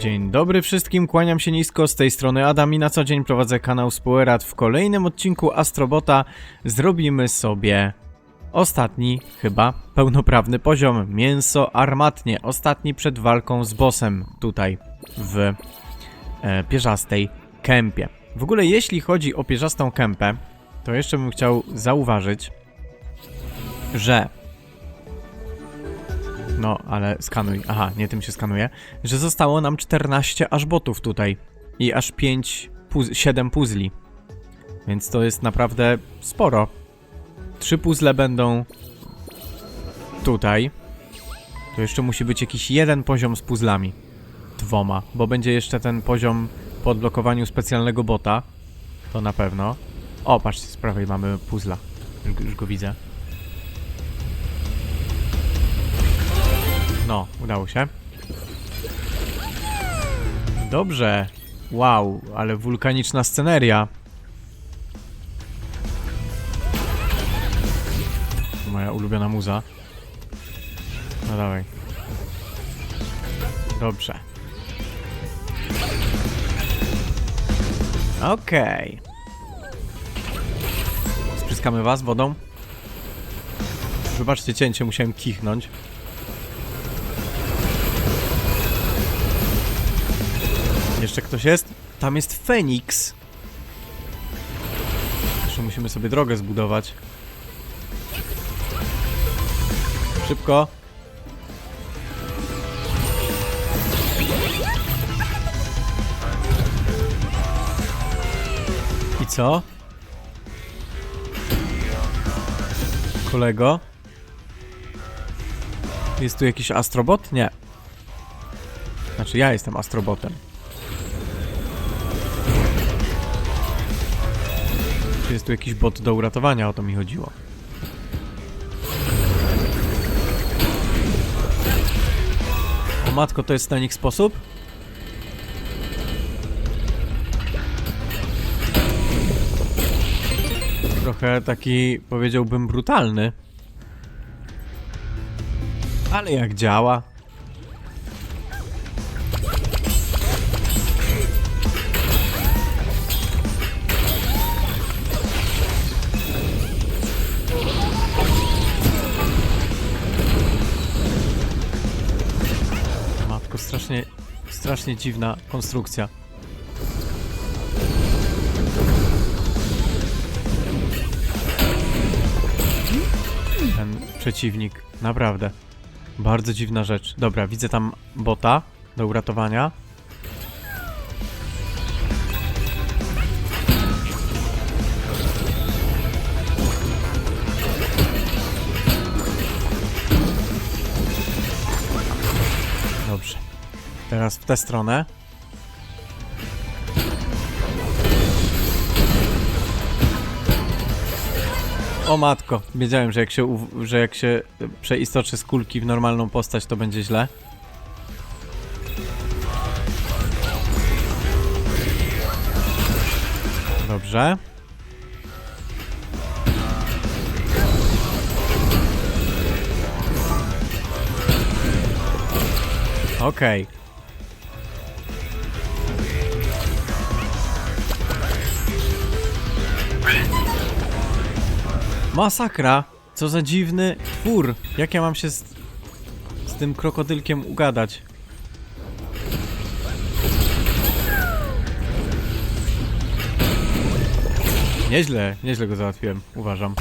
Dzień dobry wszystkim, kłaniam się nisko, z tej strony Adam i na co dzień prowadzę kanał Spoerat. W kolejnym odcinku Astrobota zrobimy sobie ostatni, chyba, pełnoprawny poziom. Mięso armatnie, ostatni przed walką z bossem tutaj w e, pierzastej kępie. W ogóle jeśli chodzi o pierzastą kępę, to jeszcze bym chciał zauważyć, że no, ale skanuj. Aha, nie tym się skanuje. Że zostało nam 14 aż botów tutaj. I aż 5, puz 7 puzli. Więc to jest naprawdę sporo. Trzy puzzle będą tutaj. To jeszcze musi być jakiś jeden poziom z puzzlami. Dwoma, bo będzie jeszcze ten poziom po odblokowaniu specjalnego bota. To na pewno. O, patrzcie, z prawej mamy puzzla. Już, już go widzę. No, udało się. Dobrze. Wow, ale wulkaniczna sceneria. Moja ulubiona muza. No dawaj. Dobrze. Okej. Spryskamy was wodą. Wybaczcie cięcie, musiałem kichnąć. Jeszcze ktoś jest? Tam jest Feniks. Jeszcze musimy sobie drogę zbudować. Szybko. I co? Kolego? Jest tu jakiś astrobot? Nie. Znaczy ja jestem astrobotem. Czy jest tu jakiś bot do uratowania? O to mi chodziło. O matko, to jest na nich sposób? Trochę taki, powiedziałbym, brutalny. Ale jak działa? Strasznie dziwna konstrukcja. Ten przeciwnik, naprawdę. Bardzo dziwna rzecz. Dobra, widzę tam bota do uratowania. Teraz w tę stronę. O matko, wiedziałem, że jak się, że jak się przeistoczy z kulki w normalną postać, to będzie źle. Dobrze. Okej. Masakra! Co za dziwny twór! Jak ja mam się z, z tym krokodylkiem ugadać? Nieźle, nieźle go załatwiłem, uważam.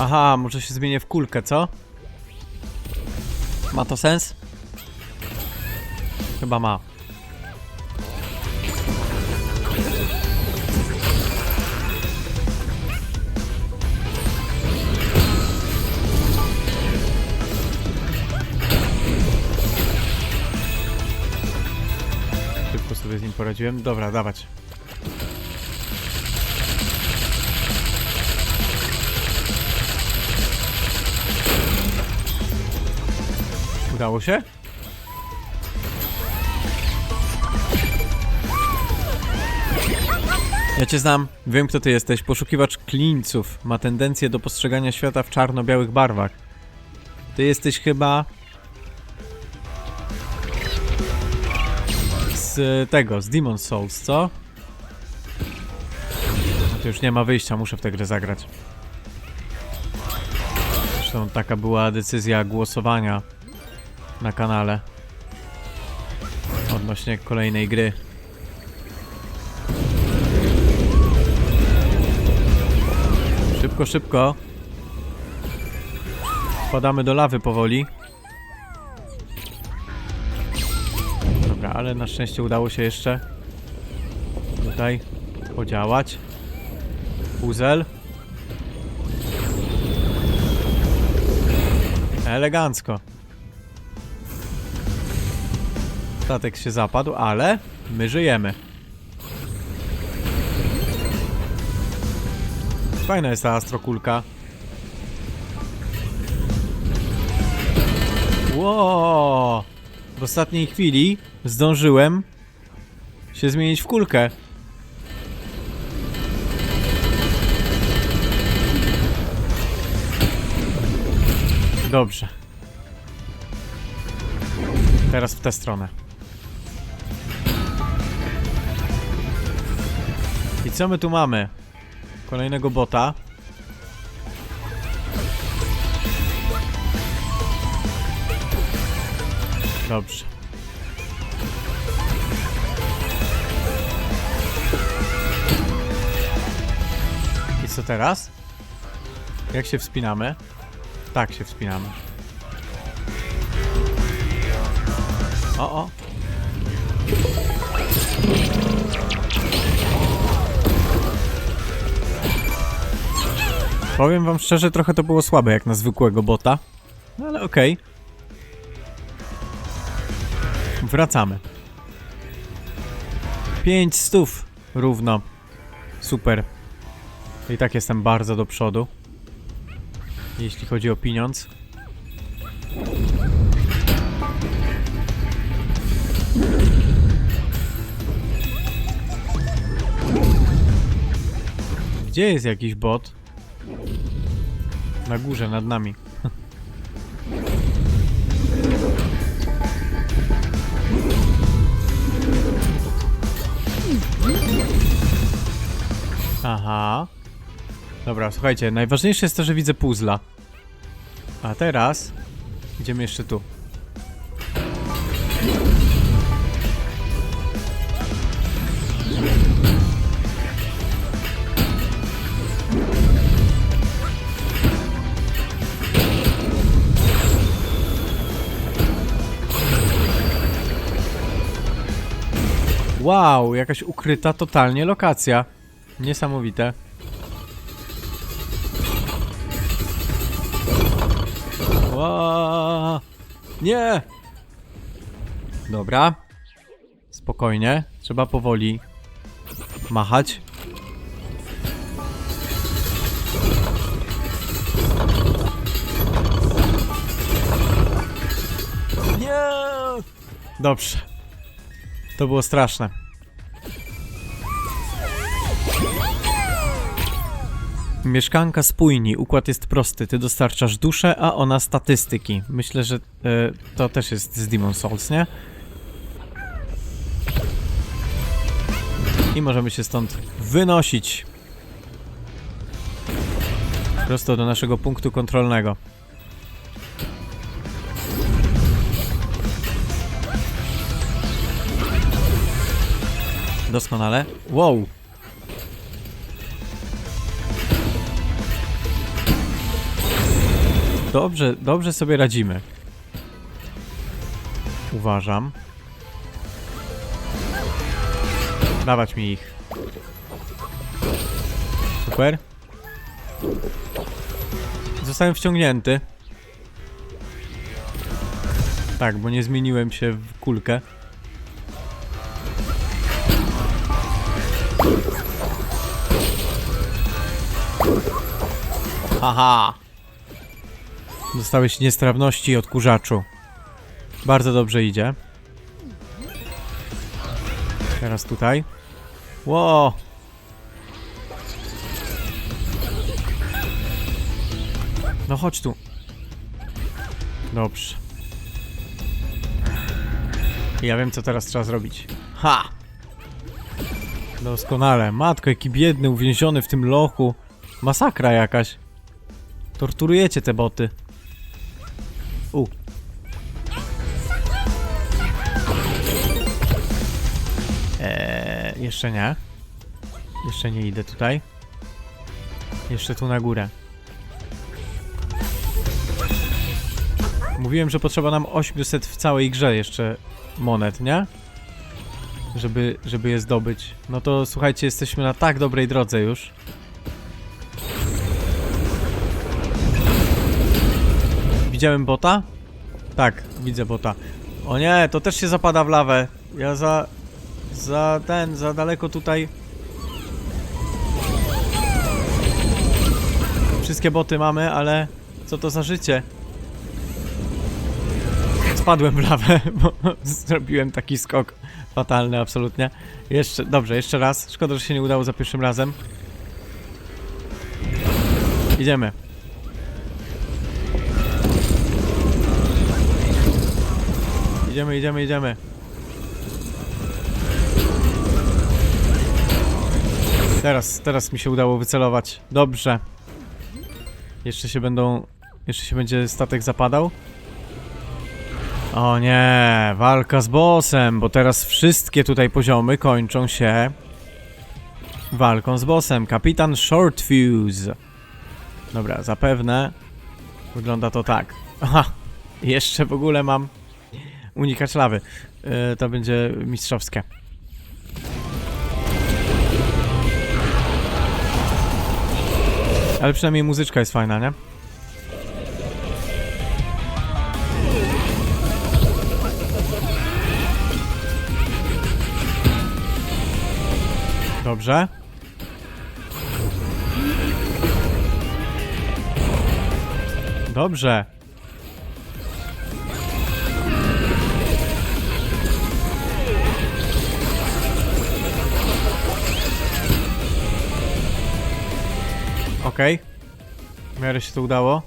Aha, może się zmienię w kulkę, co? Ma to sens? Chyba ma. Poradziłem. Dobra, dawać. Udało się? Ja cię znam, wiem kto ty jesteś. Poszukiwacz klinców. Ma tendencję do postrzegania świata w czarno-białych barwach. Ty jesteś chyba e, tego, z Demon Souls, co? To już nie ma wyjścia, muszę w tę grę zagrać. Zresztą taka była decyzja głosowania na kanale odnośnie kolejnej gry. Szybko, szybko. Wpadamy do lawy powoli. Ale na szczęście udało się jeszcze tutaj podziałać. Puzel. Elegancko. Statek się zapadł, ale my żyjemy. Fajna jest ta astrokulka. Ło! W ostatniej chwili zdążyłem się zmienić w kulkę. Dobrze. Teraz w tę stronę. I co my tu mamy? Kolejnego bota. Dobrze. I co teraz? Jak się wspinamy? Tak się wspinamy. O, o. Powiem wam szczerze, trochę to było słabe jak na zwykłego bota. No ale okej. Wracamy. 5 stów równo. Super. I tak jestem bardzo do przodu. Jeśli chodzi o pieniądz. Gdzie jest jakiś bot? Na górze, nad nami. Aha. Dobra, słuchajcie, najważniejsze jest to, że widzę puzzla. A teraz idziemy jeszcze tu. Wow, jakaś ukryta totalnie lokacja. Niesamowite. Nie! Dobra. Spokojnie. Trzeba powoli machać. Nie! Dobrze. To było straszne. Mieszkanka spójni. Układ jest prosty. Ty dostarczasz duszę, a ona statystyki. Myślę, że e, to też jest z Demon Souls, nie? I możemy się stąd wynosić. Prosto do naszego punktu kontrolnego. Doskonale. Wow. Dobrze, dobrze sobie radzimy. Uważam. Dawać mi ich. Super. Zostałem wciągnięty. Tak, bo nie zmieniłem się w kulkę. Haha. Dostałeś niestrawności odkurzaczu. Bardzo dobrze idzie. Teraz tutaj. Ło! No chodź tu. Dobrze. Ja wiem co teraz trzeba zrobić. Ha! Doskonale. Matko, jaki biedny, uwięziony w tym lochu. Masakra jakaś. Torturujecie te boty. Jeszcze nie. Jeszcze nie idę tutaj. Jeszcze tu na górę. Mówiłem, że potrzeba nam 800 w całej grze jeszcze monet, nie? Żeby, żeby je zdobyć. No to słuchajcie, jesteśmy na tak dobrej drodze już. Widziałem bota? Tak, widzę bota. O nie, to też się zapada w lawę. Ja za... Za ten, za daleko tutaj. Wszystkie boty mamy, ale co to za życie? Spadłem w lawę, bo zrobiłem taki skok fatalny absolutnie. Jeszcze, dobrze, jeszcze raz. Szkoda, że się nie udało za pierwszym razem. Idziemy. Idziemy, idziemy, idziemy. Teraz, teraz mi się udało wycelować. Dobrze. Jeszcze się będą... Jeszcze się będzie statek zapadał. O nie, walka z bossem, bo teraz wszystkie tutaj poziomy kończą się walką z bossem. Kapitan Shortfuse. Dobra, zapewne wygląda to tak. Aha, jeszcze w ogóle mam unikać lawy. Yy, to będzie mistrzowskie. Ale przynajmniej muzyczka jest fajna, nie? Dobrze. Dobrze. Okej. W miarę się to udało.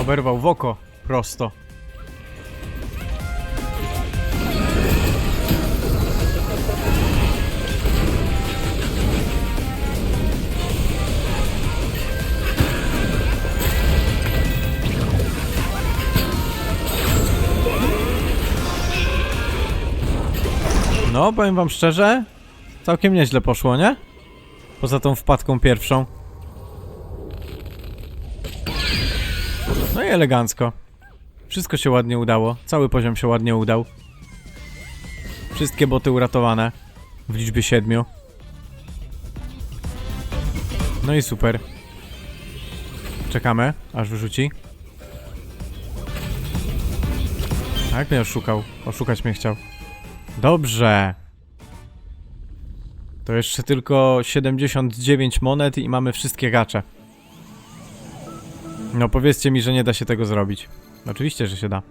Oberwał w oko. Prosto. No, powiem wam szczerze, całkiem nieźle poszło, nie? Poza tą wpadką pierwszą. No i elegancko. Wszystko się ładnie udało. Cały poziom się ładnie udał. Wszystkie boty uratowane. W liczbie siedmiu. No i super. Czekamy, aż wyrzuci. A jak mnie oszukał? Oszukać mnie chciał. Dobrze. To jeszcze tylko 79 monet i mamy wszystkie gacze. No powiedzcie mi, że nie da się tego zrobić. Oczywiście, że się da.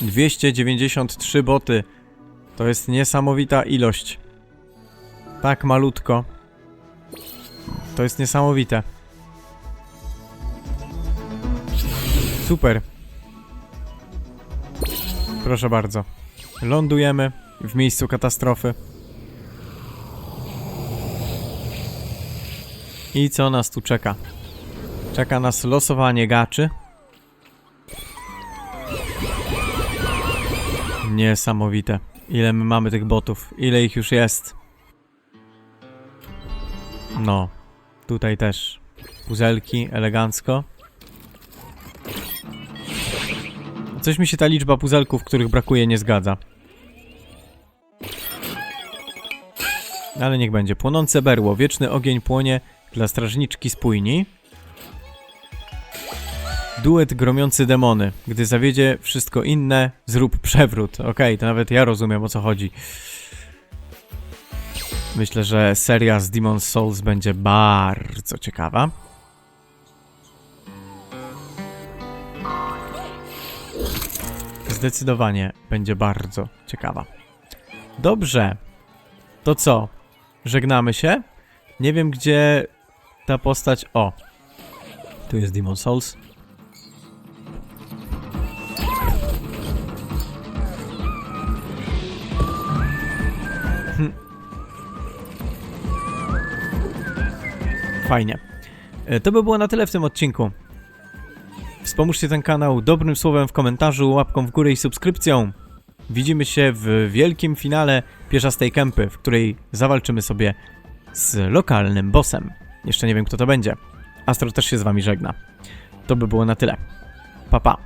293 boty. To jest niesamowita ilość. Tak malutko. To jest niesamowite. Super. Proszę bardzo. Lądujemy w miejscu katastrofy. I co nas tu czeka? Czeka nas losowanie gaczy. Niesamowite. Ile my mamy tych botów? Ile ich już jest? No. Tutaj też. Puzelki, elegancko. Coś mi się ta liczba puzelków, których brakuje, nie zgadza. Ale niech będzie. Płonące berło. Wieczny ogień płonie dla strażniczki spójni. Duet gromiący demony. Gdy zawiedzie wszystko inne, zrób przewrót. Okej, to nawet ja rozumiem o co chodzi. Myślę, że seria z Demon's Souls będzie bardzo ciekawa. Zdecydowanie będzie bardzo ciekawa. Dobrze. To co? Żegnamy się? Nie wiem, gdzie ta postać... O. Tu jest Demon Souls. Hm. Fajnie. E, To by było na tyle w tym odcinku. Wspomóżcie ten kanał dobrym słowem w komentarzu, łapką w górę i subskrypcją. Widzimy się w wielkim finale pieszastej kępy, w której zawalczymy sobie z lokalnym bossem. Jeszcze nie wiem kto to będzie. Astro też się z wami żegna. To by było na tyle. Pa pa.